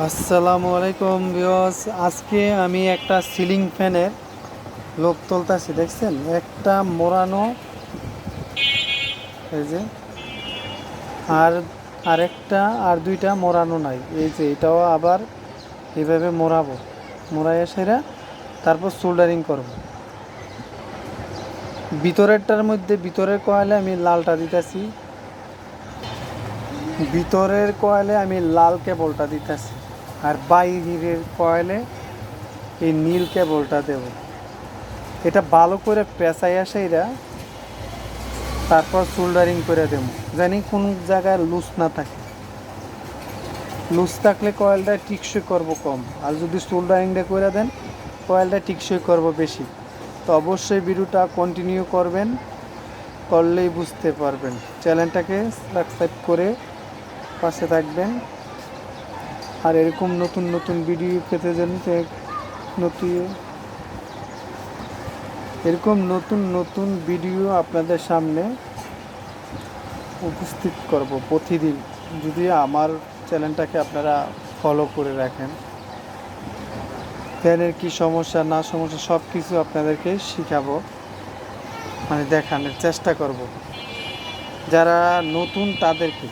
আসসালামু আলাইকুম বিয়স আজকে আমি একটা সিলিং ফ্যানের লোক তুলতেছি, দেখছেন? একটা মোড়ানো, এই যে, আর আরেকটা আর দুইটা মোড়ানো নাই। এই যে, এটাও আবার এভাবে মোড়াবো। মোড়াইয়া সেরা, তারপর সোল্ডারিং করব। ভিতরেরটার মধ্যে ভিতরের কয়েলে আমি লালটা দিতেছি। ভিতরের কয়েলে আমি লাল কেবলটা দিতেছি, আর বাইরের কয়েলে এই নীল কেবলটা দেব। এটা ভালো করে পেঁচাইয়া সেইরা তারপর সোল্ডারিং করে দেব, জানি কোন জায়গায় লুজ না থাকে। লুজ থাকলে কয়েলটা টিকসই করব কম, আর যদি সোল্ডারিংটা করে দেন, কয়েলটা টিকসই করব বেশি। তো অবশ্যই ভিডিওটা কন্টিনিউ করবেন, করলেই বুঝতে পারবেন। চ্যানেলটাকে সাবস্ক্রাইব করে পাশে থাকবেন। আর এরকম নতুন নতুন ভিডিও পেতে যেন নতুন এরকম নতুন নতুন ভিডিও আপনাদের সামনে উপস্থিত করব প্রতিদিন। যদি আমার চ্যানেলটাকে আপনারা ফলো করে রাখেন। ফ্যানের কি সমস্যা, না সমস্যা সব কিছু আপনাদেরকে শিখাবো। মানে দেখানোর চেষ্টা করব। যারা নতুন তাদেরকে